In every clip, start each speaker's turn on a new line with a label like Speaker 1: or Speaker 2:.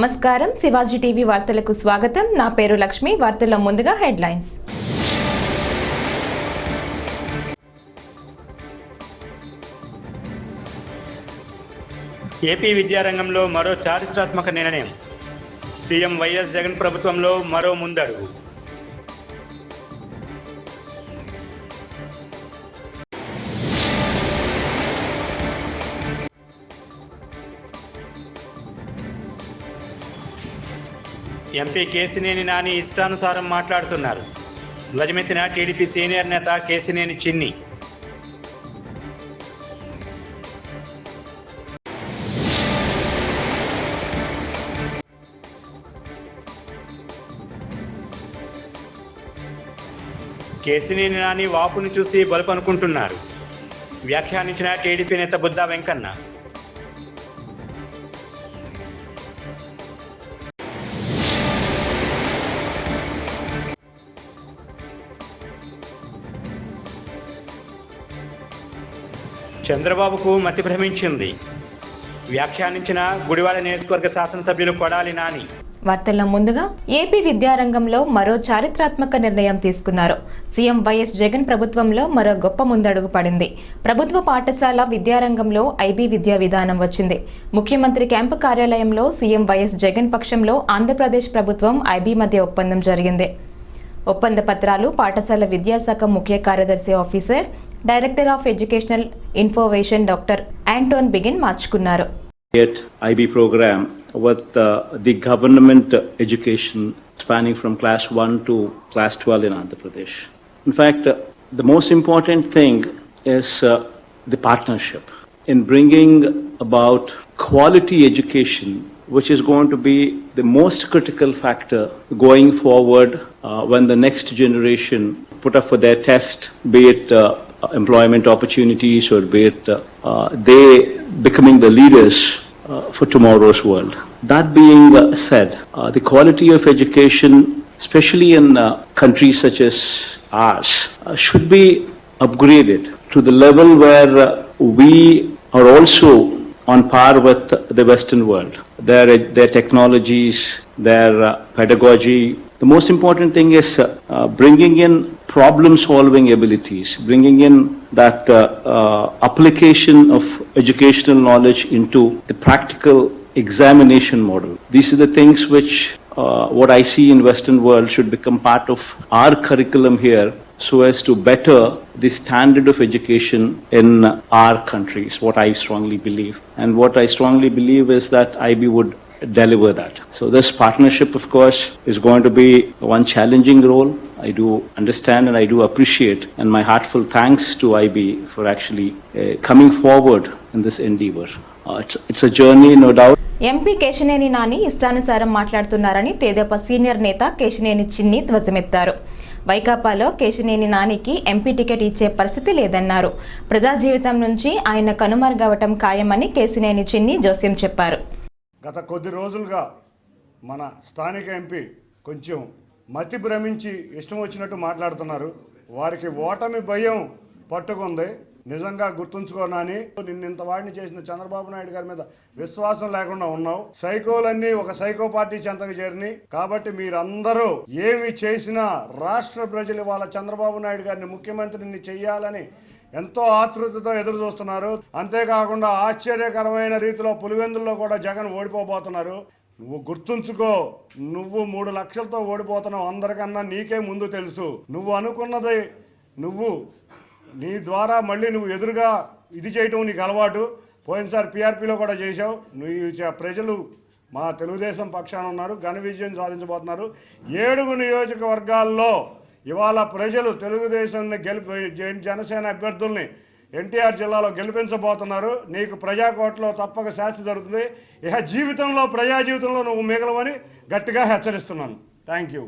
Speaker 1: నమస్కారం. శివాజీ టీవీ వార్తలకు స్వాగతం. నా పేరు లక్ష్మి. వార్తల్లో ముందుగా హెడ్లైన్స్.
Speaker 2: ఏపీ విద్యారంగంలో మరో చారిత్రాత్మక నిర్ణయం. సీఎం వైఎస్ జగన్ ప్రభుత్వంలో మరో ముందడుగు. ఎంపీ కేసినేని నాని ఇష్టానుసారం మాట్లాడుతున్నారు. ధ్వజమెత్తిన టీడీపీ సీనియర్ నేత కేసినేని చిన్ని. కేసినేని నాని వాపును చూసి బలుపనుకుంటున్నారు. వ్యాఖ్యానించిన టీడీపీ నేత బుద్ధా వెంకన్న. చంద్రబాబుకు మతి భ్రమించింది. వ్యాఖ్యానించిన గుడివాడ నియోజకవర్గ శాసనసభ్యులు కొడాలి నాని.
Speaker 1: వార్తల్లో ముందుగా ఏపీ విద్యారంగంలో మరో చారిత్రాత్మక నిర్ణయం తీసుకున్నారు. సీఎం వైఎస్ జగన్ ప్రభుత్వంలో మరో గొప్ప ముందడుగు పడింది. ప్రభుత్వ పాఠశాల విద్యారంగంలో ఐబీ విద్యా విధానం వచ్చింది. ముఖ్యమంత్రి క్యాంపు కార్యాలయంలో సీఎం వైఎస్ జగన్ పక్షంలో ఆంధ్రప్రదేశ్ ప్రభుత్వం ఐబీ మధ్య ఒప్పందం జరిగింది. ఒప్పంద పత్రాలు పాఠశాల విద్యాశాఖ ముఖ్య కార్యదర్శి officer Director of educational information doctor Anton begin మార్చుకున్నారు
Speaker 3: Yet IB program with uh, the government education spanning from class 1 to class 12 in Andhra Pradesh. In fact, uh, the most important thing is uh, the partnership in bringing about quality education, which is going to be the most critical factor going forward uh, when the next generation put up for their test, be it uh, employment opportunities or be it uh, uh, they becoming the leaders uh, for tomorrow's world. That being uh, said, uh, the quality of education, especially in uh, countries such as ours, uh, should be upgraded to the level where uh, we are also on par with the Western world. Their, their technologies, their uh, pedagogy. The most important thing is uh, uh, bringing in problem solving abilities, bringing in that uh, uh, application of educational knowledge into the practical examination model. These are the things which uh, what I see in Western world should become part of our curriculum here so as to better the standard of education in our countries, what I strongly believe. And what I strongly believe is that IB would deliver that. So this partnership, of course, is going to be one challenging role. I do understand and I do appreciate, and my heartfelt thanks to IB for actually uh, coming forward in this endeavor. Uh, it's, it's a journey, no doubt.
Speaker 1: MP Kesineni Nani ఇష్టానుసారం మాట్లాడుతున్నారని తెదేపా senior నేత కేశినేని చిన్ని ధ్వజమెత్తారు వైకాపాలో కేశినేని నానికి MP ticket ఇచ్చే పరిస్థితి లేదన్నారు ప్రజా జీవితం నుంచి ఆయన కనుమరుగవటం ఖాయమని కేశినేని చిన్ని జోస్యం చెప్పారు
Speaker 4: గత కొద్ది రోజులుగా మన స్థానిక ఎంపీ కొంచెం మతి భ్రమించి ఇష్టం వచ్చినట్టు మాట్లాడుతున్నారు. వారికి ఓటమి భయం పట్టుకుంది. నిజంగా గుర్తుంచుకోనని నిన్నింత వాడిని చేసిన చంద్రబాబు నాయుడు గారి మీద విశ్వాసం లేకుండా ఉన్నావు. సైకోలన్నీ ఒక సైకో పార్టీ చెంతకు చేరిని. కాబట్టి మీరందరూ ఏమి చేసినా రాష్ట్ర ప్రజలు వాళ్ళ చంద్రబాబు నాయుడు గారిని ముఖ్యమంత్రిని చెయ్యాలని ఎంతో ఆతృతతో ఎదురు చూస్తున్నారు. అంతేకాకుండా ఆశ్చర్యకరమైన రీతిలో పులివెందుల్లో కూడా జగన్ ఓడిపోబోతున్నారు. నువ్వు గుర్తుంచుకో నువ్వు మూడు లక్షలతో ఓడిపోతున్నావు. అందరికన్నా నీకే ముందు తెలుసు. నువ్వు అనుకున్నది నువ్వు నీ ద్వారా మళ్ళీ నువ్వు ఎదురుగా ఇది చేయటం నీకు అలవాటు. పోయినసారి పీఆర్పీలో కూడా చేశావు. నువ్వు ప్రజలు మా తెలుగుదేశం పక్షాన ఉన్నారు ఘన విజయం సాధించబోతున్నారు. ఏడుగు నియోజకవర్గాల్లో ఇవాళ ప్రజలు తెలుగుదేశాన్ని గెలిపి జనసేన అభ్యర్థుల్ని ఎన్టీఆర్ జిల్లాలో గెలిపించబోతున్నారు. నీకు ప్రజాకోట్లో తప్పక శాస్తి జరుగుతుంది ఇక జీవితంలో ప్రజా జీవితంలో నువ్వు మిగలవని గట్టిగా హెచ్చరిస్తున్నాను. Thank you.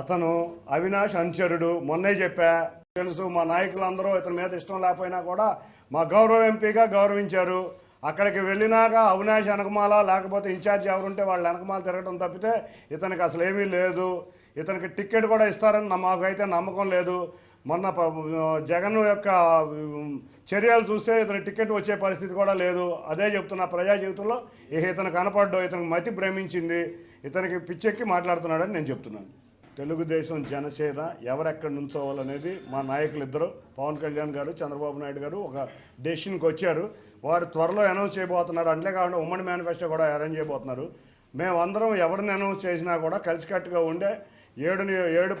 Speaker 4: అతను అవినాష్ అనుచరుడు మొన్నే చెప్పా తెలుసు మా నాయకులందరూ ఇతని మీద ఇష్టం లేకపోయినా కూడా మా గౌరవ ఎంపీగా గౌరవించారు. అక్కడికి వెళ్ళినాక అవినాష్ వెనకమాల లేకపోతే ఇన్ఛార్జ్ ఎవరుంటే వాళ్ళ వెనకమాల తిరగడం తప్పితే ఇతనికి అసలు ఏమీ లేదు. ఇతనికి టికెట్ కూడా ఇస్తారని మాకైతే నమ్మకం లేదు. మొన్న జగన్ యొక్క చర్యలు చూస్తే ఇతను టికెట్ వచ్చే పరిస్థితి కూడా లేదు. అదే చెప్తున్నా ప్రజా జీవితంలో ఇక ఇతను కనపడ్డు ఇతనికి మతి భ్రమించింది ఇతనికి పిచ్చెక్కి మాట్లాడుతున్నాడని నేను చెప్తున్నాను. తెలుగుదేశం జనసేన ఎవరెక్కడ నుంచోవాలనేది మా నాయకులు ఇద్దరు పవన్ కళ్యాణ్ గారు చంద్రబాబు నాయుడు గారు ఒక డెసిషన్కి వచ్చారు. వారు త్వరలో అనౌన్స్ చేయబోతున్నారు. అంతే కాకుండా ఉమ్మడి మేనిఫెస్టో కూడా అరేంజ్ చేయబోతున్నారు. మేమందరం ఎవరిని అనౌన్స్ చేసినా కూడా కలిసికట్టుగా ఉండే ఏడు ఏడు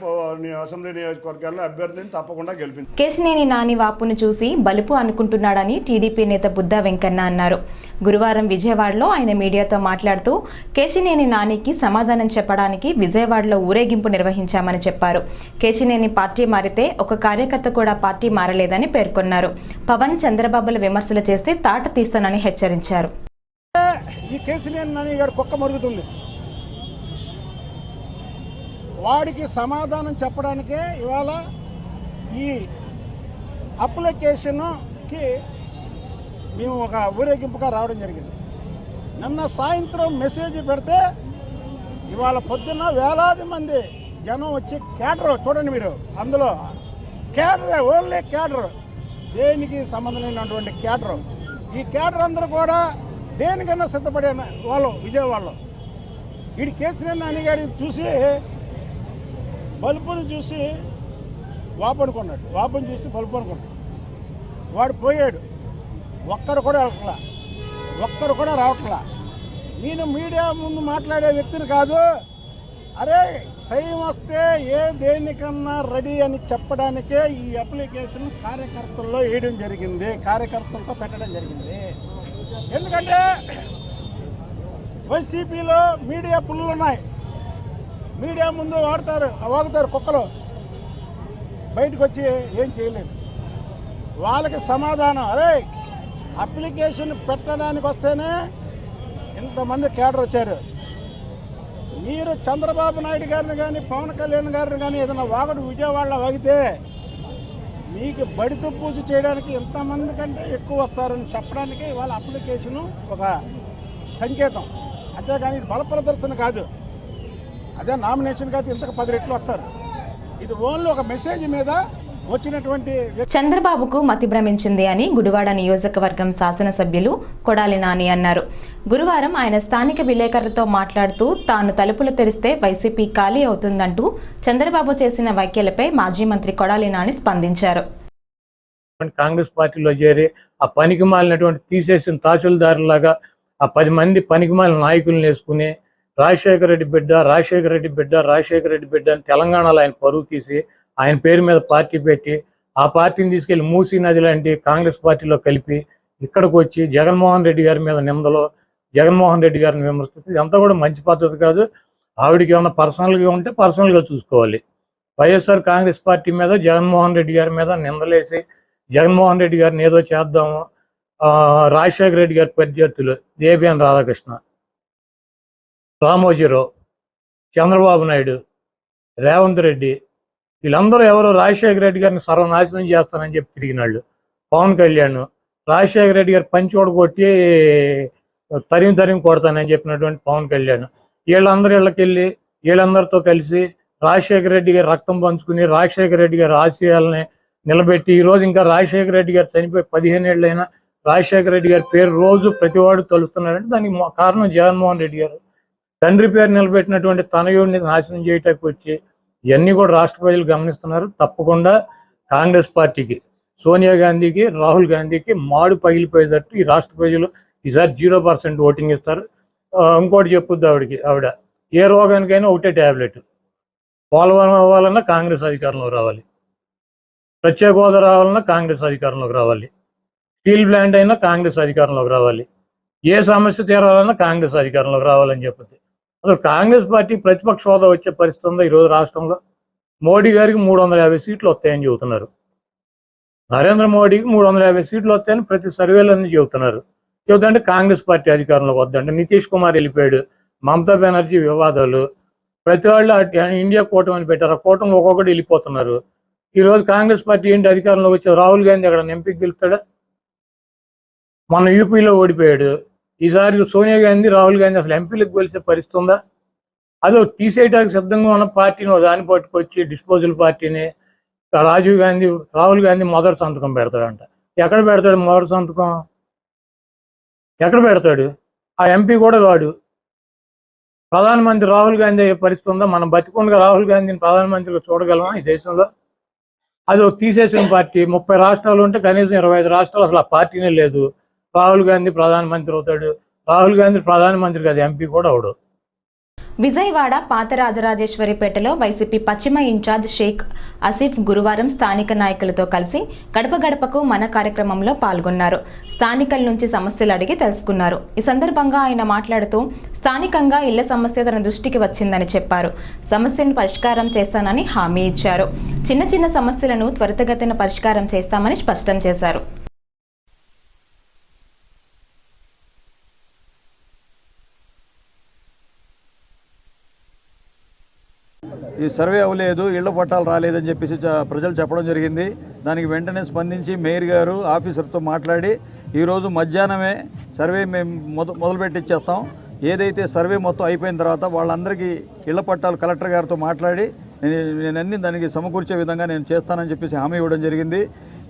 Speaker 4: అసెంబ్లీ నియోజకవర్గాల్లో అభ్యర్థిని తప్పకుండా గెలిపించారు
Speaker 1: కేశినేని నాని వాపును చూసి బలుపు అనుకుంటున్నాడని టీడీపీ నేత బుద్దా వెంకన్న అన్నారు. గురువారం విజయవాడలో ఆయన మీడియాతో మాట్లాడుతూ కేశినేని నానికి సమాధానం చెప్పడానికి విజయవాడలో ఊరేగింపు నిర్వహించామని చెప్పారు. కేశినేని పార్టీ మారితే ఒక కార్యకర్త కూడా పార్టీ మారలేదని పేర్కొన్నారు. పవన్ చంద్రబాబుల విమర్శలు చేస్తే తాట తీస్తానని హెచ్చరించారు.
Speaker 5: ఈ కేసీఆర్ నని గారు కుక్క మరుగుతుంది. వాడికి సమాధానం చెప్పడానికే ఇవాళ ఈ అప్లికేషన్కి మేము ఒక ఊరేగింపుగా రావడం జరిగింది. నిన్న సాయంత్రం మెసేజ్ పెడితే ఇవాళ పొద్దున్న వేలాది మంది జనం వచ్చి క్యాడర్ చూడండి మీరు అందులో క్యాడర్ ఓన్లీ క్యాడర్. దేనికి సంబంధం లేనటువంటి క్యాడర్? ఈ క్యాడర్ అందరూ కూడా దేనికన్నా సిద్ధపడే వాళ్ళు విజయవాడలో. వీడి కేసీఆర్ నాని గారి చూసి బల్బును చూసి వాపు అనుకున్నాడు వాపును చూసి బల్బు అనుకున్నాడు వాడు పోయాడు. ఒక్కరు కూడా వెళ్ళట్లా. ఒక్కరు కూడా రావట్లా. నేను మీడియా ముందు మాట్లాడే వ్యక్తిని కాదు. అరే టైం వస్తే ఏ దేనికన్నా రెడీ అని చెప్పడానికే ఈ అప్లికేషన్ కార్యకర్తల్లో వేయడం జరిగింది. కార్యకర్తలతో పెట్టడం జరిగింది. ఎందుకంటే వైసీపీలో మీడియా పుల్లు ఉన్నాయి. మీడియా ముందు వాడతారు వాగుతారు కుక్కలు. బయటకు వచ్చి ఏం చేయలేదు వాళ్ళకి సమాధానం అరే అప్లికేషన్ పెట్టడానికి వస్తేనే ఇంతమంది కేడర్ వచ్చారు. మీరు చంద్రబాబు నాయుడు గారిని కానీ పవన్ కళ్యాణ్ గారిని కానీ ఏదైనా వాగడు విజయవాడలో వాగితే మీకు బడితో పూజ చేయడానికి ఎంతమంది కంటే ఎక్కువ వస్తారని చెప్పడానికి వాళ్ళ అప్లికేషను ఒక సంకేతం. అంతేగాని ఇది బల ప్రదర్శన కాదు. అదే నామినేషన్ కాదు ఇంతకు పది రెట్లు వస్తారు ఇది ఓన్లీ ఒక మెసేజ్ మీద వచ్చినటువంటి
Speaker 1: చంద్రబాబుకు మతి భ్రమించింది అని గుడివాడ నియోజకవర్గం శాసనసభ్యులు కొడాలి నాని అన్నారు. గురువారం ఆయన స్థానిక విలేకరులతో మాట్లాడుతూ తాను తలుపులు తెరిస్తే వైసీపీ ఖాళీ అవుతుందంటూ చంద్రబాబు చేసిన వ్యాఖ్యలపై మాజీ మంత్రి కొడాలి నాని స్పందించారు.
Speaker 6: కాంగ్రెస్ పార్టీలో చేరి ఆ పనికి మాలినటువంటి తీసేసిన తహసీల్దారులాగా ఆ పది మంది పనికి మాలిన నాయకులను వేసుకుని రాజశేఖర రెడ్డి బిడ్డ రాజశేఖర రెడ్డి బిడ్డ రాజశేఖర రెడ్డి బిడ్డ అని తెలంగాణలో ఆయన పరువు తీసి ఆయన పేరు మీద పార్టీ పెట్టి ఆ పార్టీని తీసుకెళ్ళి మూసీ నది లాంటి కాంగ్రెస్ పార్టీలో కలిపి ఇక్కడికి వచ్చి జగన్మోహన్ రెడ్డి గారి మీద నిందలో జగన్మోహన్ రెడ్డి గారిని విమర్శిస్తుంది ఇదంతా కూడా మంచి పద్ధతి కాదు. ఆవిడకి ఏమైనా పర్సనల్గా ఉంటే పర్సనల్గా చూసుకోవాలి. వైఎస్ఆర్ కాంగ్రెస్ పార్టీ మీద జగన్మోహన్ రెడ్డి గారి మీద నిందలేసి జగన్మోహన్ రెడ్డి గారిని ఏదో చేద్దాము. ఆ, రాజశేఖర రెడ్డి గారి ప్రత్యర్థులు దేబిఎన్ రాధాకృష్ణ రామోజీరావు చంద్రబాబు నాయుడు రేవంత్ రెడ్డి వీళ్ళందరూ ఎవరు రాజశేఖర రెడ్డి గారిని సర్వనాశనం చేస్తానని చెప్పి తిరిగినాళ్ళు. పవన్ కళ్యాణ్ రాజశేఖర రెడ్డి గారు పంచి కొట్టి తరిమి తరిమి కొడతానని చెప్పినటువంటి పవన్ కళ్యాణ్. వీళ్ళందరూ వీళ్ళకెళ్ళి వీళ్ళందరితో కలిసి రాజశేఖర రెడ్డి గారి రక్తం పంచుకుని రాజశేఖర రెడ్డి గారి ఆశయాలని నిలబెట్టి ఈ రోజు ఇంకా రాజశేఖర రెడ్డి గారు చనిపోయి పదిహేను ఏళ్ళైనా రాజశేఖర రెడ్డి గారి పేరు రోజు ప్రతివాడు తలుస్తున్నారంటే దానికి కారణం జగన్మోహన్ రెడ్డి గారు. తండ్రి పేరు నిలబెట్టినటువంటి తనయుడిని నాశనం చేయటానికి వచ్చి ఇవన్నీ కూడా రాష్ట్ర ప్రజలు గమనిస్తున్నారు. తప్పకుండా కాంగ్రెస్ పార్టీకి సోనియా గాంధీకి రాహుల్ గాంధీకి మాడు పగిలిపోయేటట్టు ఈ రాష్ట్ర ప్రజలు ఈసారి జీరో పర్సెంట్ ఓటింగ్ ఇస్తారు. ఇంకోటి చెప్పుద్ది ఆవిడకి ఆవిడ ఏ రోగానికైనా ఒకటే ట్యాబ్లెట్ పోలవరం అవ్వాలన్నా కాంగ్రెస్ అధికారంలోకి రావాలి. ప్రత్యేక హోదా రావాలన్నా కాంగ్రెస్ అధికారంలోకి రావాలి. స్టీల్ ప్లాంట్ అయినా కాంగ్రెస్ అధికారంలోకి రావాలి. ఏ సమస్య తీరాలన్నా కాంగ్రెస్ అధికారంలోకి రావాలని చెప్పింది అసలు కాంగ్రెస్ పార్టీ ప్రతిపక్ష హోదా వచ్చే పరిస్థితి ఉందా ఈరోజు రాష్ట్రంలో? మోడీ గారికి మూడు వందల యాభై సీట్లు వస్తాయని చెబుతున్నారు. నరేంద్ర మోడీకి మూడు వందల యాభై సీట్లు వస్తాయని ప్రతి సర్వేలన్నీ చెబుతున్నారు. చెబుతుంటే కాంగ్రెస్ పార్టీ అధికారంలోకి వద్దంటే నితీష్ కుమార్ వెళ్ళిపోయాడు. మమతా బెనర్జీ వివాదాలు. ప్రతి వాళ్ళు అటు ఇండియా కూటమి అని పెట్టారు. ఆ కూటమి ఒక్కొక్కటి వెళ్ళిపోతున్నారు. ఈ రోజు కాంగ్రెస్ పార్టీ ఏంటి అధికారంలోకి వచ్చారు రాహుల్ గాంధీ అక్కడ ఎంపీకి గెలుస్తాడా మన యూపీలో ఓడిపోయాడు. ఈసారి సోనియా గాంధీ రాహుల్ గాంధీ అసలు ఎంపీలకు గెలిచే పరిస్థితి ఉందా? అదో తీసేయడానికి సిద్ధంగా ఉన్న పార్టీని దాన్ని పట్టుకొచ్చి డిస్పోజల్ పార్టీని రాజీవ్ గాంధీ రాహుల్ గాంధీ మొదటి సంతకం పెడతాడంట. ఎక్కడ పెడతాడు మొదటి సంతకం? ఎక్కడ పెడతాడు? ఆ ఎంపీ కూడా కాడు. ప్రధానమంత్రి రాహుల్ గాంధీ అయ్యే పరిస్థితి ఉందా? మనం బతికుండగా రాహుల్ గాంధీని ప్రధానమంత్రిగా చూడగలమా ఈ దేశంలో? అది ఒక తీసేసిన పార్టీ ముప్పై రాష్ట్రాలు ఉంటే కనీసం ఇరవై ఐదు రాష్ట్రాలు అసలు ఆ పార్టీనే లేదు. రాహుల్ గాంధీ ప్రధానమంత్రి అవుతాడు. రాహుల్ గాంధీ ప్రధానమంత్రి కాదు ఎంపీ కూడా అవడు.
Speaker 1: విజయవాడ పాత రాజరాజేశ్వరిపేటలో వైసీపీ పశ్చిమ ఇన్ఛార్జ్ షేక్ ఆసిఫ్ గురువారం స్థానిక నాయకులతో కలిసి గడప గడపకు మన కార్యక్రమంలో పాల్గొన్నారు. స్థానికుల నుంచి సమస్యలు అడిగి తెలుసుకున్నారు. ఈ సందర్భంగా ఆయన మాట్లాడుతూ స్థానికంగా ఇళ్ళ సమస్య తన దృష్టికి వచ్చిందని చెప్పారు. సమస్యను పరిష్కారం చేస్తానని హామీ ఇచ్చారు. చిన్న చిన్న సమస్యలను త్వరితగతిన పరిష్కారం చేస్తామని స్పష్టం చేశారు.
Speaker 7: ఈ సర్వే అవ్వలేదు ఇళ్ళ పట్టాలు రాలేదని చెప్పేసి ప్రజలు చెప్పడం జరిగింది. దానికి వెంటనే స్పందించి మేయర్ గారు ఆఫీసర్తో మాట్లాడి ఈరోజు మధ్యాహ్నమే సర్వే మేము మొద మొదలుపెట్టిచ్చేస్తాం. ఏదైతే సర్వే మొత్తం అయిపోయిన తర్వాత వాళ్ళందరికీ ఇళ్ళ పట్టాలు కలెక్టర్ గారితో మాట్లాడి నేను అన్ని దానికి సమకూర్చే విధంగా నేను చేస్తానని చెప్పేసి హామీ ఇవ్వడం జరిగింది.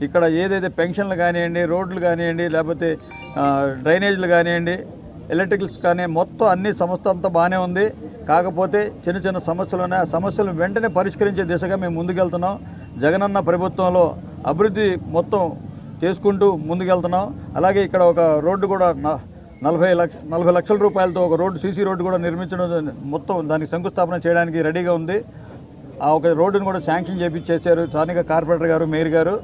Speaker 7: ఇక్కడ ఏదైతే పెన్షన్లు కానివ్వండి రోడ్లు కానివ్వండి లేకపోతే డ్రైనేజీలు కానివ్వండి ఎలక్ట్రికల్స్ కానీ మొత్తం అన్ని సంస్థ అంతా బాగానే ఉంది. కాకపోతే చిన్న చిన్న సమస్యలు ఉన్నాయి ఆ సమస్యలు వెంటనే పరిష్కరించే దిశగా మేము ముందుకెళ్తున్నాం. జగనన్న ప్రభుత్వంలో అభివృద్ధి మొత్తం చేసుకుంటూ ముందుకెళ్తున్నాం. అలాగే ఇక్కడ ఒక రోడ్డు కూడా నలభై లక్ష నలభై లక్షల రూపాయలతో ఒక రోడ్డు సీసీ రోడ్డు కూడా నిర్మించడం మొత్తం దానికి శంకుస్థాపన చేయడానికి రెడీగా ఉంది. ఆ ఒక రోడ్డును కూడా శాంక్షన్ చేపించేశారు స్థానిక కార్పొరేటర్ గారు మేయర్ గారు.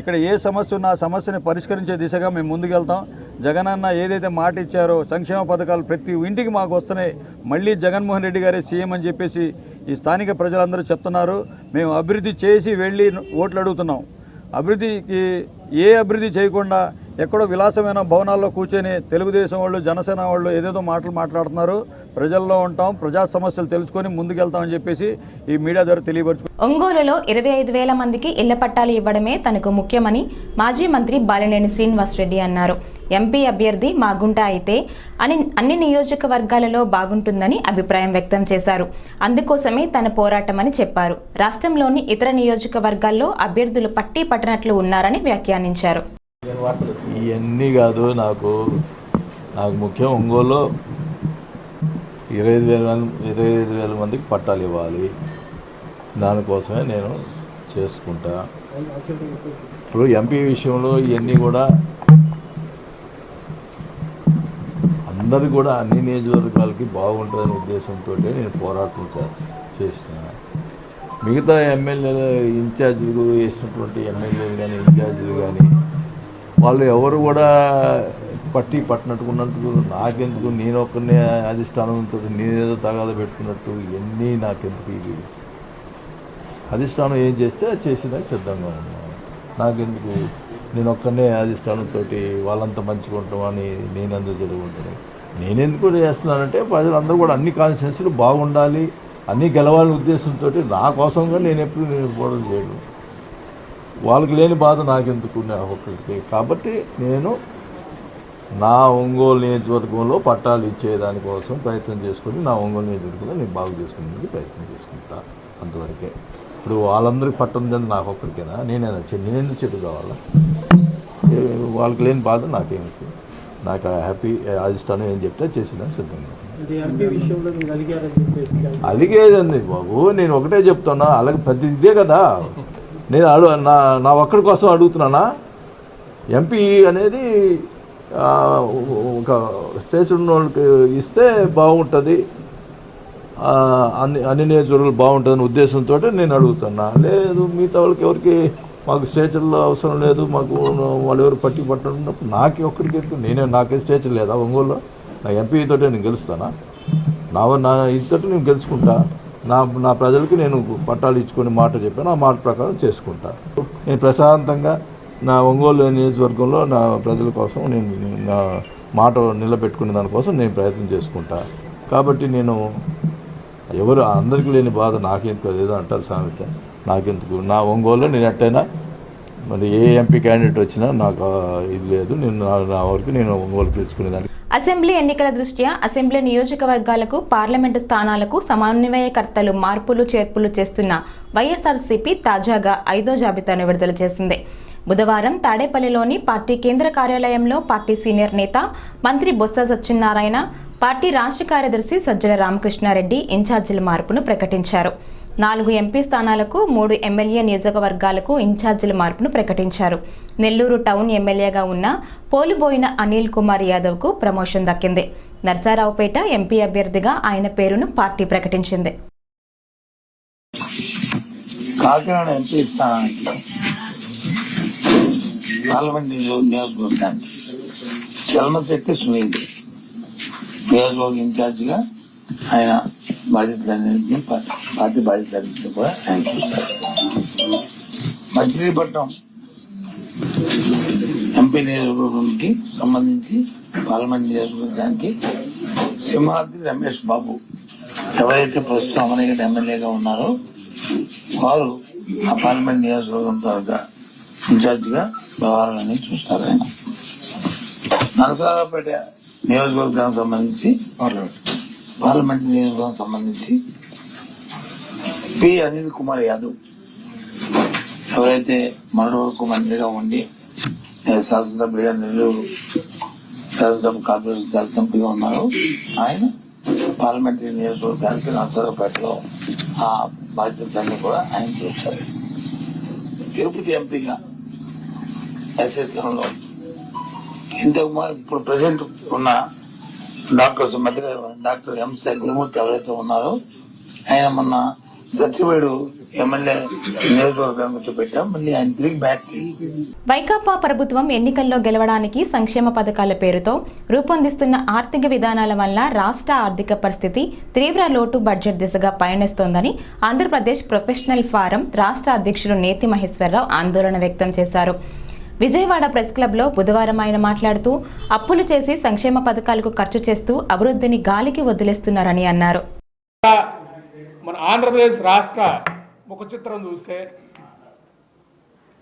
Speaker 7: ఇక్కడ ఏ సమస్య ఉన్నా సమస్యని పరిష్కరించే దిశగా మేము ముందుకెళ్తాం. జగనన్న ఏదైతే మాట ఇచ్చారో సంక్షేమ పథకాలు ప్రతి ఇంటికి మాకు వస్తున్నాయి. మళ్ళీ జగన్మోహన్ రెడ్డి గారే సీఎం అని చెప్పేసి ఈ స్థానిక ప్రజలందరూ చెప్తున్నారు. మేము అభివృద్ధి చేసి వెళ్ళి ఓట్లు అడుగుతున్నాం. అభివృద్ధికి ఏ అభివృద్ధి చేయకుండా ఎక్కడో విలాసమైన భవనాల్లో కూర్చొని తెలుగుదేశం వాళ్ళు జనసేన వాళ్ళు ఏదేదో మాటలు మాట్లాడుతున్నారు. ప్రజల్లో ఉంటాం ప్రజా సమస్యలు తెలుసుకొని ముందుకెళ్తామని చెప్పేసి ఈ మీడియా ద్వారా తెలియపరచు
Speaker 1: ఒంగోలులో ఇరవై ఐదు వేల మందికి ఇళ్ళ పట్టాలు ఇవ్వడమే తనకు ముఖ్యమని మాజీ మంత్రి బాలినేని శ్రీనివాసరెడ్డి అన్నారు. ఎంపీ అభ్యర్థి మాగుంట అయితే అని అన్ని నియోజకవర్గాలలో బాగుంటుందని అభిప్రాయం వ్యక్తం చేశారు. అందుకోసమే తన పోరాటమని చెప్పారు. రాష్ట్రంలోని ఇతర నియోజకవర్గాల్లో అభ్యర్థులు పట్టి పట్టనట్లు ఉన్నారని వ్యాఖ్యానించారు.
Speaker 8: ఇవన్నీ కాదు నాకు నాకు ముఖ్యం ఒంగోలులో ఇరవై ఐదు వేల ఇరవై ఐదు వేల మందికి పట్టాలు ఇవ్వాలి. దానికోసమే నేను చేసుకుంటా. ఇప్పుడు ఎంపీ విషయంలో ఇవన్నీ కూడా అందరు కూడా అన్ని నియోజకవర్గాలకి బాగుంటుందనే ఉద్దేశంతో నేను పోరాటం చే- చేసిన మిగతా ఎమ్మెల్యేలు ఇన్ఛార్జీలు వేసినటువంటి ఎమ్మెల్యేలు కానీ ఇన్ఛార్జీలు కానీ వాళ్ళు ఎవరు కూడా పట్టి పట్టినట్టుకున్నట్టు నాకెందుకు? నేను ఒక్కనే అధిష్టానంతో నేనేదో తగాద పెట్టుకున్నట్టు ఇవన్నీ నాకెందుకు ఇవి అధిష్టానం ఏం చేస్తే అది చేసినా సిద్ధంగా ఉన్నాను నాకెందుకు? నేను ఒక్కనే అధిష్టానంతో వాళ్ళంతా మంచిగా ఉంటామని నేను అందరూ జరుగుంటాను నేనెందుకు చేస్తున్నానంటే ప్రజలందరూ కూడా అన్ని కాన్స్టిట్యూన్సీలు బాగుండాలి అన్నీ గెలవాలనే ఉద్దేశంతో నా కోసంగా నేను ఎప్పుడు నేను పోవడం చేయను వాళ్ళకి లేని బాధ నాకెందుకు? నా ఒక్కరికి కాబట్టి నేను నా ఒంగోలు నియోజకవర్గంలో పట్టాలు ఇచ్చేదానికోసం ప్రయత్నం చేసుకొని నా ఒంగోలు నియోజకవర్గంలో నేను బాగు చేసుకునేందుకు ప్రయత్నం చేసుకుంటా అంతవరకే. ఇప్పుడు వాళ్ళందరికీ పట్టుందని నాకు ఒక్కరికేనా నేనేనా? చె- నేనెందుకు చెట్టు కావాలా? వాళ్ళకి లేని బాధ నాకేమిటి నాకు హ్యాపీ అధిష్టానం ఏం చెప్తే చేసిన సిద్ధంగా అలిగేదండి బాబు. నేను ఒకటే చెప్తున్నా. అలాగే పెద్ద ఇదే కదా. నేను అడు నా నా ఒక్కడి కోసం అడుగుతున్నానా? ఎంపీ అనేది ఒక స్టేజ్ ఉన్న వాళ్ళకి ఇస్తే బాగుంటుంది. అన్ని అన్ని నియోజకవర్గాలు బాగుంటుందని ఉద్దేశంతో నేను అడుగుతున్నా. లేదు మిగతా వాళ్ళకి ఎవరికి మాకు స్టేచర్లో అవసరం లేదు మాకు వాళ్ళు ఎవరు పట్టి పట్టినప్పుడు నాకే ఒక్కడికి ఎందుకు? నేనే నాకే స్టేచర్ లేదా ఒంగోలులో? నా ఎంపీ తోటే నేను గెలుస్తానా? నా నా ఇదితోటి నేను గెలుచుకుంటా. నా నా ప్రజలకి నేను పట్టాలు ఇచ్చుకొని మాట చెప్పాను ఆ మాట ప్రకారం చేసుకుంటా. నేను ప్రశాంతంగా నా ఒంగోలు నియోజకవర్గంలో నా ప్రజల కోసం నేను నా మాట నిలబెట్టుకునే దానికోసం నేను ప్రయత్నం చేసుకుంటా. కాబట్టి నేను ఎవరు అందరికీ లేని బాధ నాకెందుకు లేదో అంటారు సామెత. నాకెందుకు? నా ఒంగోలులో నేను ఎట్టయినా మరి ఏ ఎంపీ క్యాండిడేట్ వచ్చినా నాకు ఇది లేదు. నేను నా వరకు నేను ఒంగోలు పిలుచుకునేదాన్ని
Speaker 1: అసెంబ్లీ ఎన్నికల దృష్ట్యా అసెంబ్లీ నియోజకవర్గాలకు పార్లమెంటు స్థానాలకు సమన్వయకర్తలు మార్పులు చేర్పులు చేస్తున్న వైఎస్ఆర్సీపీ తాజాగా ఐదో జాబితాను విడుదల చేసింది. బుధవారం తాడేపల్లిలోని పార్టీ కేంద్ర కార్యాలయంలో పార్టీ సీనియర్ నేత మంత్రి బొత్స సత్యనారాయణ పార్టీ రాష్ట్ర కార్యదర్శి సజ్జల రామకృష్ణారెడ్డి ఇన్ఛార్జీల మార్పును ప్రకటించారు. నాలుగు ఎంపీ స్థానాలకు మూడు ఎమ్మెల్యే నియోజకవర్గాలకు ఇన్ఛార్జీల మార్పును ప్రకటించారు. నెల్లూరు టౌన్ ఎమ్మెల్యేగా ఉన్న పోలిబోయిన అనిల్ కుమార్ యాదవ్కు ప్రమోషన్ దక్కింది. నర్సారావుపేట ఎంపీ అభ్యర్థిగా ఆయన పేరును పార్టీ ప్రకటించింది.
Speaker 9: కాకినాడ ఎంపీ స్థానానికి పార్లమెంట్ నియోజకవర్గానికి. చలమశెట్టి సునీల్ నియోజకవర్గ ఇన్ఛార్జిగా ఆయన బాధ్యతలన్నింటినీ పా- పార్టీ బాధ్యతలన్నింటినీ కూడా ఆయన చూస్తారు. మచిలీపట్నం ఎంపీ నియోజకవర్గానికి సంబంధించి పార్లమెంట్ నియోజకవర్గానికి సింహాద్రి రమేష్ బాబు ఎవరైతే ప్రస్తుతం అమరగడ్డ ఎమ్మెల్యేగా ఉన్నారో వారు ఆ పార్లమెంట్ నియోజకవర్గం తాలూకా ఇన్ఛార్జిగా వ్యవహారాలన్నీ చూస్తారు ఆయన. నరసరావుపేట నియోజకవర్గానికి సంబంధించి పార్లమెంట్. నియోజకవర్గం సంబంధించి పి అనిల్ కుమార్ యాదవ్ ఎవరైతే మొన్నటి వరకు మంత్రిగా ఉండి శాసనసభ్యుడిగా నెల్లూరు శాసనసభ కార్పొరేషన్ శాసనసభ్యుడిగా ఉన్నారు ఆయన పార్లమెంటరీ నియోజకవర్గానికి నరసరావుపేటలో ఆ బాధ్యతలన్నీ కూడా ఆయన చూస్తారు. తిరుపతి ఎంపీగా ఎస్ఎస్ఎంలో ఇంతకు ము- ఇప్పుడు ప్రజెంట్ ఉన్న డాక్టర్స్ మధ్య డాక్టర్ ఎం గురుమూర్తి ఎవరైతే ఉన్నారో ఆయన మొన్న సత్యవేడు ఎమ్మెల్యే నియోజకవర్గానికి వచ్చి మళ్ళీ ఆయన తిరిగి బ్యాక్
Speaker 1: వైకాపా ప్రభుత్వం ఎన్నికల్లో గెలవడానికి సంక్షేమ పథకాల పేరుతో రూపొందిస్తున్న ఆర్థిక విధానాల వల్ల రాష్ట్ర ఆర్థిక పరిస్థితి తీవ్ర లోటు బడ్జెట్ దిశగా పయనిస్తోందని ఆంధ్రప్రదేశ్ ప్రొఫెషనల్ ఫారం రాష్ట్ర అధ్యక్షుడు నేతి మహేశ్వరరావు ఆందోళన వ్యక్తం చేశారు. విజయవాడ ప్రెస్ క్లబ్లో బుధవారం ఆయన మాట్లాడుతూ అప్పులు చేసి సంక్షేమ పథకాలకు ఖర్చు చేస్తూ అభివృద్ధిని గాలికి వదిలేస్తున్నారని అన్నారు.
Speaker 10: మన ఆంధ్రప్రదేశ్ రాష్ట్ర ముఖ చిత్రం చూస్తే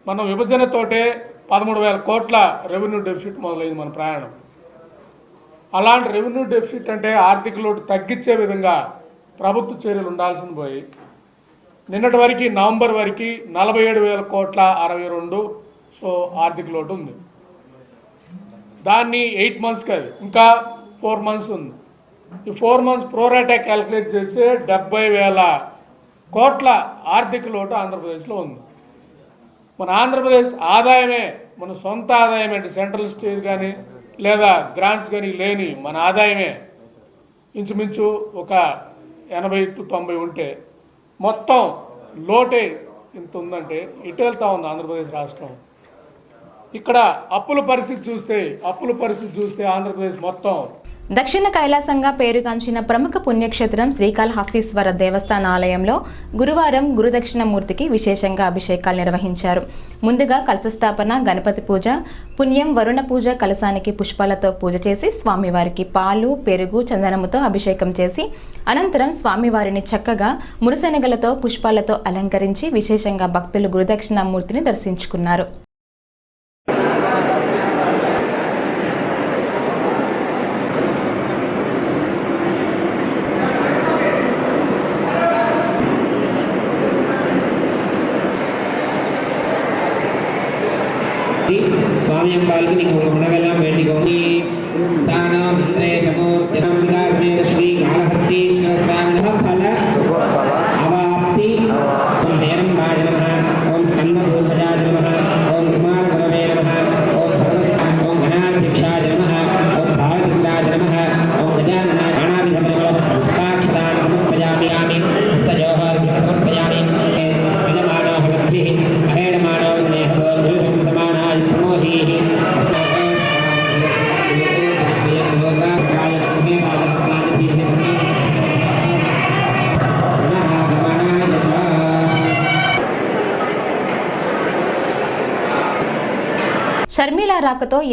Speaker 10: మనం విభజనతోటే పదమూడు వేల కోట్ల రెవెన్యూ డెఫిసిట్ మొదలైంది మన ప్రయాణం. అలాంటి రెవెన్యూ డెఫిసిట్ అంటే ఆర్థిక లోటు తగ్గించే విధంగా ప్రభుత్వ చర్యలు ఉండాల్సింది పోయి నిన్నటి వరకు నవంబర్ వరకు నలభై ఏడు వేల కోట్ల అరవై రెండు సో ఆర్థిక లోటు ఉంది. దాన్ని ఎయిట్ మంత్స్ కాదు ఇంకా ఫోర్ మంత్స్ ఉంది. ఈ ఫోర్ మంత్స్ ప్రోరాటా క్యాలిక్యులేట్ చేస్తే డెబ్బై వేల కోట్ల ఆర్థిక లోటు ఆంధ్రప్రదేశ్లో ఉంది. మన ఆంధ్రప్రదేశ్ ఆదాయమే మన సొంత ఆదాయం అంటే సెంట్రల్ స్టేట్ కానీ లేదా గ్రాంట్స్ కానీ లేని మన ఆదాయమే. ఇంచుమించు ఒక ఎనభై టు తొంభై ఉంటే మొత్తం లోటే ఇంత ఉందంటే ఇటు వెళ్తా ఉంది ఆంధ్రప్రదేశ్ రాష్ట్రం. ఇక్కడ అప్పుల పరిస్థితి చూస్తే అప్పుల పరిస్థితి చూస్తే ఆంధ్రప్రదేశ్ మొత్తం
Speaker 1: దక్షిణ కైలాసంగా పేరుగాంచిన ప్రముఖ పుణ్యక్షేత్రం శ్రీకాళహస్తీశ్వర దేవస్థాన ఆలయంలో గురువారం గురుదక్షిణమూర్తికి విశేషంగా అభిషేకాలు నిర్వహించారు. ముందుగా కలశస్థాపన గణపతి పూజ పుణ్యం వరుణ పూజ కలశానికి పుష్పాలతో పూజ చేసి స్వామివారికి పాలు పెరుగు చందనముతో అభిషేకం చేసి అనంతరం స్వామివారిని చక్కగా మురుశనగలతో పుష్పాలతో అలంకరించి విశేషంగా భక్తులు గురుదక్షిణామూర్తిని దర్శించుకున్నారు.
Speaker 11: ये बालकनी को
Speaker 1: होने वाला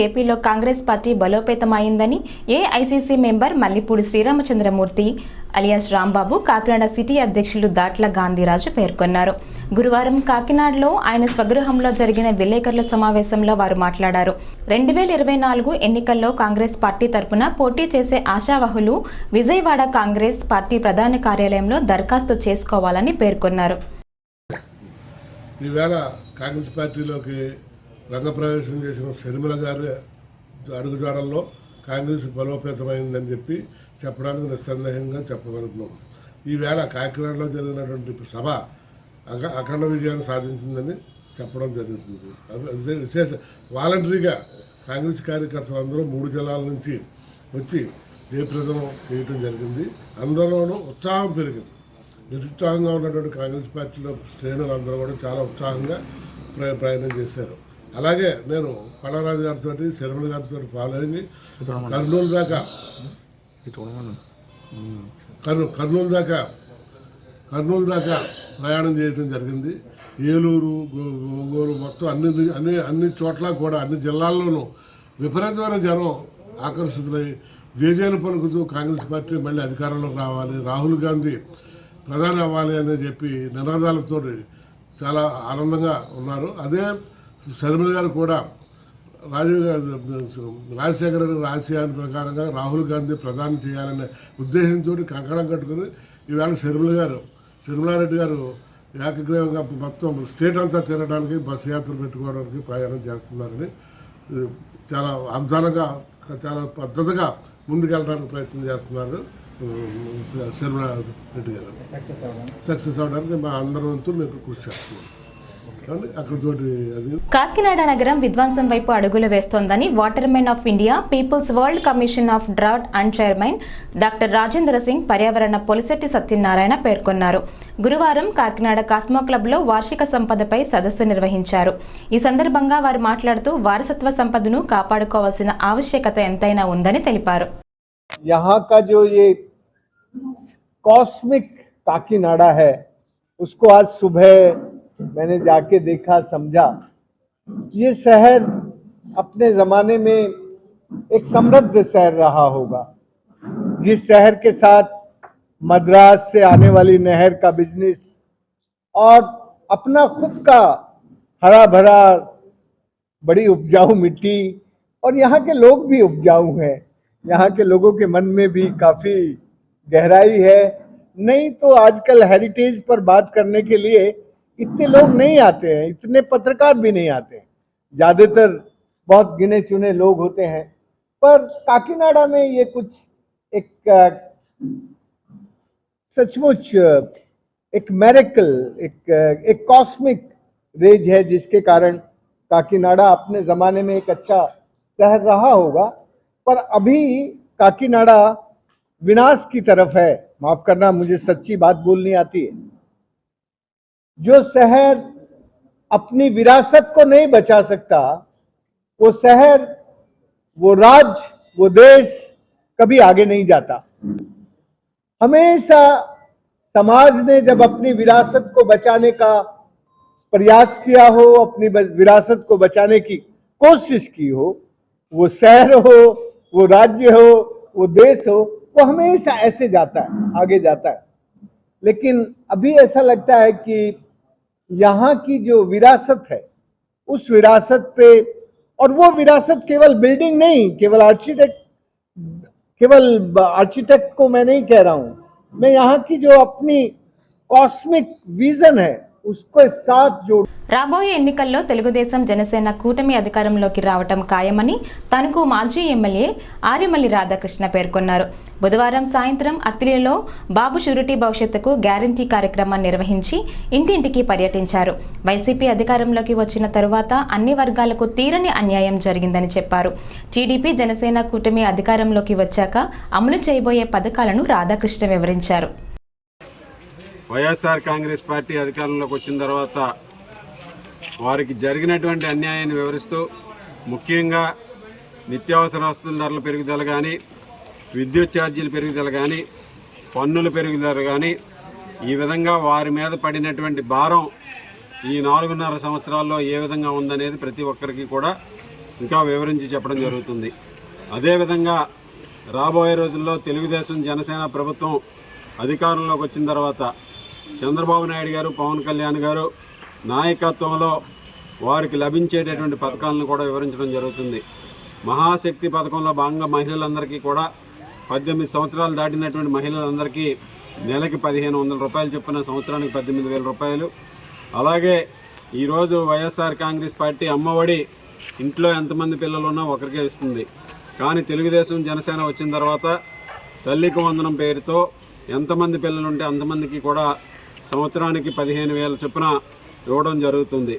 Speaker 1: ఏపీలో Congress party బలోపేతమైందని AICC member Mallipudi Sriramachandramurthy alias Rambabu Kakinada city అధ్యక్షులు దాట్ల గాంధీరాజు పేర్కొన్నారు. గురువారం కాకినాడలో ఆయన స్వగృహంలో జరిగిన విలేకరుల సమావేశంలో వారు మాట్లాడారు. రెండు వేల ఇరవై నాలుగు ఎన్నికల్లో కాంగ్రెస్ పార్టీ తరపున పోటీ చేసే ఆశావహులు విజయవాడ కాంగ్రెస్ పార్టీ ప్రధాన కార్యాలయంలో దరఖాస్తు చేసుకోవాలని పేర్కొన్నారు.
Speaker 12: ఈవేళ కాంగ్రెస్ పార్టీలోకి రంగప్రవేశం చేసిన షర్మిల గారి అడుగుజాడల్లో కాంగ్రెస్ బలోపేతమైందని చెప్పి చెప్పడానికి నిస్సందేహంగా చెప్పగలుగుతున్నాం. ఈవేళ కాకినాడలో జరిగినటువంటి సభ అఖ అఖండ విజయాన్ని సాధించిందని చెప్పడం జరుగుతుంది. విశేష వాలంటరీగా కాంగ్రెస్ కార్యకర్తలు అందరూ మూడు జిల్లాల నుంచి వచ్చి జయప్రదం చేయటం జరిగింది. అందరిలోనూ ఉత్సాహం పెరిగింది. నిరుత్సాహంగా ఉన్నటువంటి కాంగ్రెస్ పార్టీలో శ్రేణులు అందరూ కూడా చాలా ఉత్సాహంగా ప్ర ప్రయత్నం చేశారు. అలాగే నేను పడరాజు గారితో శర్మల గారితో పాల్గొని కర్నూలు దాకా. కర్నూ కర్నూలు దాకా కర్నూలు దాకా ప్రయాణం చేయడం జరిగింది. ఏలూరు ఒంగోలు మొత్తం అన్ని అన్ని అన్ని చోట్ల కూడా అన్ని జిల్లాల్లోనూ విపరీతమైన జనం ఆకర్షితులై జేజేలు పలుకుతూ కాంగ్రెస్ పార్టీ మళ్ళీ అధికారంలోకి రావాలి రాహుల్ గాంధీ ప్రధాని అవ్వాలి అని చెప్పి నినాదాలతో చాలా ఆనందంగా ఉన్నారు. అదే శర్మిల గారు కూడా రాజీవ్ గాంధీ రాజశేఖర ఆశయాన్ని ప్రకారంగా రాహుల్ గాంధీ ప్రధాని చేయాలనే ఉద్దేశంతో కంకణం కట్టుకుని ఈవేళ షర్మిల గారు షర్మిలారెడ్డి గారు ఏకగ్రీవంగా మొత్తం స్టేట్ అంతా తిరగడానికి బస్సు యాత్ర పెట్టుకోవడానికి ప్రయాణం చేస్తున్నారని చాలా అబ్దానంగా చాలా పద్ధతిగా ముందుకెళ్ళడానికి ప్రయత్నం చేస్తున్నారు శర్మిలా రెడ్డి గారు. సక్సెస్ అవడానికి మా అందరి వంతు మేము కృషి చేస్తున్నాం కానీ అక్కడ తోటి అది
Speaker 1: కాకినాడ నగరం విధ్వంసం వైపు అడుగులు వేస్తోందని water men of India people's world commission of drought and chairman doctor Rajendra Singh పర్యావరణ పొలిశెట్టి సత్యనారాయణ పేర్కొన్నారు గురువారం కాకినాడ కాస్మో క్లబ్లో వార్షిక సంపదపై సదస్సు నిర్వహించారు ఈ సందర్భంగా వారు మాట్లాడుతూ వారసత్వ సంపదను కాపాడుకోవాల్సిన ఆవశ్యకత ఎంతైనా ఉందని తెలిపారు
Speaker 13: यहाँ का जो ये कॉस्मिक काकीनाडा है उसको आज सुबह मैंने जाके देखा, समझा। ये शहर अपने जमाने में एक समृद्ध शहर रहा होगा। जिस शहर के साथ मद्रास से आने वाली नहर का बिज़नेस और अपना खुद का हरा भरा बड़ी उपजाऊ मिट्टी, और यहाँ के लोग भी उपजाऊ हैं। यहाँ के लोगों के मन में भी काफ़ी गहराई है। नहीं तो आजकल हेरिटेज पर बात करने के लिए इतने लोग नहीं आते हैं, इतने पत्रकार भी नहीं आते हैं। ज़्यादातर बहुत गिने चुने लोग होते हैं, पर काकीनाडा में ये कुछ एक सचमुच एक मेरेकल, एक एक कॉस्मिक रेज है, जिसके कारण काकीनाडा अपने जमाने में एक अच्छा शहर रहा होगा। पर अभी काकीनाडा विनाश की तरफ़ है। माफ़ करना, मुझे सच्ची बात बोलनी आती है। जो शहर अपनी विरासत को नहीं बचा सकता, वो शहर, वो राज्य, वो देश कभी आगे नहीं जाता। हमेशा समाज ने जब अपनी विरासत को बचाने का प्रयास किया हो, अपनी विरासत को बचाने की कोशिश की हो, वो शहर हो, वो राज्य हो, वो देश हो, वो हमेशा ऐसे जाता है, आगे जाता है। लेकिन अभी ऐसा लगता है कि यहाँ की जो विरासत है, उस विरासत पे, और वो विरासत केवल बिल्डिंग नहीं, केवल आर्किटेक्ट केवल आर्किटेक्ट को मैं नहीं कह रहा हूँ। मैं यहाँ की जो अपनी कॉस्मिक विजन है
Speaker 1: రాబోయే ఎన్నికల్లో తెలుగుదేశం జనసేన కూటమి అధికారంలోకి రావటం ఖాయమని తనకు మాజీ ఎమ్మెల్యే ఆర్యమల్లి రాధాకృష్ణ పేర్కొన్నారు. బుధవారం సాయంత్రం అత్తిలిలో బాబు షూరిటీ భవిష్యత్తుకు గ్యారంటీ కార్యక్రమాన్ని నిర్వహించి ఇంటింటికి పర్యటించారు. వైసీపీ అధికారంలోకి వచ్చిన తరువాత అన్ని వర్గాలకు తీరని అన్యాయం జరిగిందని చెప్పారు. టీడీపీ జనసేన కూటమి అధికారంలోకి వచ్చాక అమలు చేయబోయే పథకాలను రాధాకృష్ణ వివరించారు.
Speaker 14: వైఎస్ఆర్ కాంగ్రెస్ పార్టీ అధికారంలోకి వచ్చిన తర్వాత వారికి జరిగినటువంటి అన్యాయాన్ని వివరిస్తూ ముఖ్యంగా నిత్యావసర వస్తువుల ధరల పెరుగుదల కానీ విద్యుత్ ఛార్జీల పెరుగుదల కానీ పన్నుల పెరుగుదల కానీ ఈ విధంగా వారి మీద పడినటువంటి భారం ఈ నాలుగున్నర సంవత్సరాల్లో ఏ విధంగా ఉందనేది ప్రతి ఒక్కరికి కూడా ఇంకా వివరించి చెప్పడం జరుగుతుంది. అదేవిధంగా రాబోయే రోజుల్లో తెలుగుదేశం జనసేన ప్రభుత్వం అధికారంలోకి వచ్చిన తర్వాత చంద్రబాబు నాయుడు గారు పవన్ కళ్యాణ్ గారు నాయకత్వంలో వారికి లభించేటటువంటి పథకాలను కూడా వివరించడం జరుగుతుంది. మహాశక్తి పథకంలో భాగంగా మహిళలందరికీ కూడా పద్దెనిమిది సంవత్సరాలు దాటినటువంటి మహిళలందరికీ నెలకి పదిహేను వందల రూపాయలు చొప్పున సంవత్సరానికి పద్దెనిమిది వేల రూపాయలు. అలాగే ఈరోజు వైఎస్ఆర్ కాంగ్రెస్ పార్టీ అమ్మఒడి ఇంట్లో ఎంతమంది పిల్లలు ఉన్నా ఒకరికే ఇస్తుంది. కానీ తెలుగుదేశం జనసేన వచ్చిన తర్వాత తల్లికి వందనం పేరుతో ఎంతమంది పిల్లలు ఉంటే అంతమందికి కూడా సంవత్సరానికి పదిహేను వేల చొప్పున ఇవ్వడం జరుగుతుంది.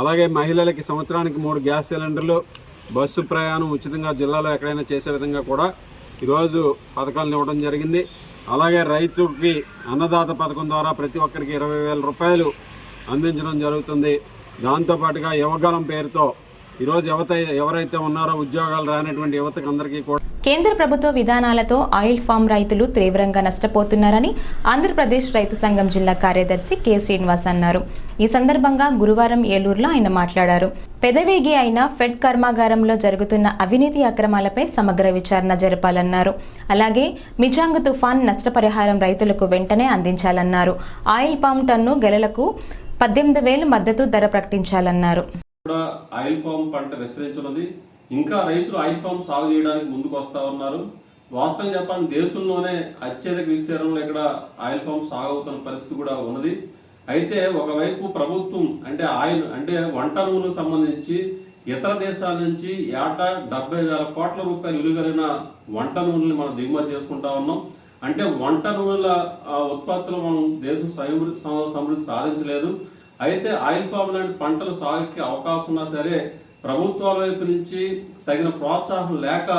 Speaker 14: అలాగే మహిళలకి సంవత్సరానికి మూడు గ్యాస్ సిలిండర్లు బస్సు ప్రయాణం ఉచితంగా జిల్లాలో ఎక్కడైనా చేసే విధంగా కూడా ఈరోజు పథకాలను ఇవ్వడం జరిగింది. అలాగే రైతుకి అన్నదాత పథకం ద్వారా ప్రతి ఒక్కరికి ఇరవై వేల రూపాయలు అందించడం జరుగుతుంది. దాంతోపాటుగా యువగలం పేరుతో ఈరోజు యువత ఎవరైతే ఉన్నారో ఉద్యోగాలు రానటువంటి యువతకు అందరికీ కూడా
Speaker 1: కేంద్ర ప్రభుత్వ విధానాలతో ఆయిల్ ఫామ్ రైతులు తీవ్రంగా నష్టపోతున్నారని ఆంధ్రప్రదేశ్ రైతు సంఘం జిల్లా కార్యదర్శి కె శ్రీనివాస్ అన్నారు. ఈ సందర్భంగా గురువారం ఏలూరులో ఆయన మాట్లాడారు. పెదవేగి అయిన ఫెడ్ కర్మాగారంలో జరుగుతున్న అవినీతి అక్రమాలపై సమగ్ర విచారణ జరపాలన్నారు. అలాగే మిజాంగ్ తుఫాన్ నష్టపరిహారం రైతులకు వెంటనే అందించాలన్నారు. ఆయిల్ పామ్ టన్ను గెలలకు పద్దెనిమిది వేలు మద్దతు ధర ప్రకటించాలన్నారు.
Speaker 15: కూడా ఆయిల్ ఫామ్ పంట విస్తరించినది. ఇంకా రైతులు ఆయిల్ ఫామ్ సాగు చేయడానికి ముందుకు వస్తా ఉన్నారు వాస్తవం చెప్పాలని దేశంలోనే అత్యధిక విస్తీర్ణంలో ఇక్కడ ఆయిల్ ఫామ్ సాగు అవుతున్న పరిస్థితి కూడా ఉన్నది. అయితే ఒకవైపు ప్రభుత్వం అంటే ఆయిల్ అంటే వంట నూనెకు సంబంధించి ఇతర దేశాల నుంచి ఏటా డెబ్బై వేల కోట్ల రూపాయలు విలువైన వంట నూనెలు మనం దిగుమతి చేసుకుంటా ఉన్నాం. అంటే వంట నూనెల ఉత్పత్తులు మనం దేశం స్వయం సమృద్ధి సాధించలేదు. అయితే ఆయిల్ పామ్ లాంటి పంటలు సాగుకి అవకాశం ఉన్నా సరే ప్రభుత్వాల వైపు నుంచి తగిన ప్రోత్సాహం లేక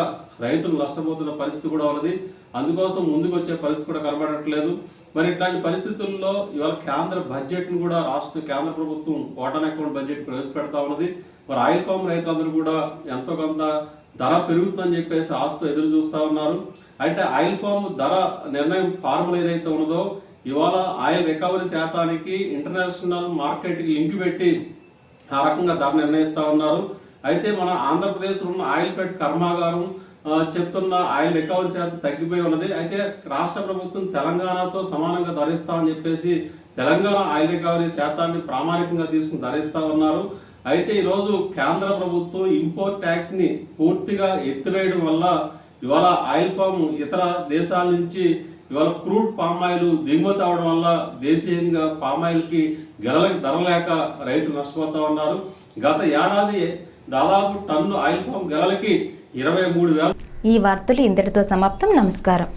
Speaker 15: రైతులు నష్టపోతున్న పరిస్థితి కూడా ఉన్నది. అందుకోసం ముందుకు వచ్చే పరిస్థితి కూడా కనబడట్లేదు. మరి ఇట్లాంటి పరిస్థితుల్లో ఇవాళ కేంద్ర బడ్జెట్ను కూడా రాష్ట్ర కేంద్ర ప్రభుత్వం కోటన్ అకౌంట్ బడ్జెట్ ప్రవేశపెడతా ఉన్నది. మరి ఆయిల్ పామ్ రైతులందరూ కూడా ఎంతో కొంత ధర పెరుగుతుందని చెప్పేసి ఆశతో ఎదురు చూస్తూ ఉన్నారు. అయితే ఆయిల్ ఫామ్ ధర నిర్ణయం ఫార్ములా ఏదైతే ఉన్నదో ఇవాళ ఆయిల్ రికవరీ శాతానికి ఇంటర్నేషనల్ మార్కెట్కి లింక్ పెట్టి ఆ రకంగా ధర నిర్ణయిస్తూ ఉన్నారు. అయితే మన ఆంధ్రప్రదేశ్లో ఉన్న ఆయిల్ ఫెడ్ కర్మాగారం చెప్తున్న ఆయిల్ రికవరీ శాతం తగ్గిపోయి ఉన్నది. అయితే రాష్ట్ర ప్రభుత్వం తెలంగాణతో సమానంగా ధరిస్తామని చెప్పేసి తెలంగాణ ఆయిల్ రికవరీ శాతాన్ని ప్రామాణికంగా తీసుకుని ధరిస్తా ఉన్నారు. అయితే ఈరోజు కేంద్ర ప్రభుత్వం ఇంపోర్ట్ ట్యాక్స్ని పూర్తిగా ఎత్తివేయడం వల్ల ఇవాళ ఆయిల్ ఫామ్ ఇతర దేశాల నుంచి ఇవాళ క్రూడ్ పామ్ ఆయిల్ దిగుమతి అవడం వల్ల దేశీయంగా పామ్ ఆయిల్కి ధర లేక రైతులు నష్టపోతా ఉన్నారు. గత ఏడాది దాదాపు టన్ను ఆయిల్ పామ్ గెలలకి ఇరవై మూడు వేల
Speaker 1: ఈ వార్తలు ఇంతటితో సమాప్తం. నమస్కారం.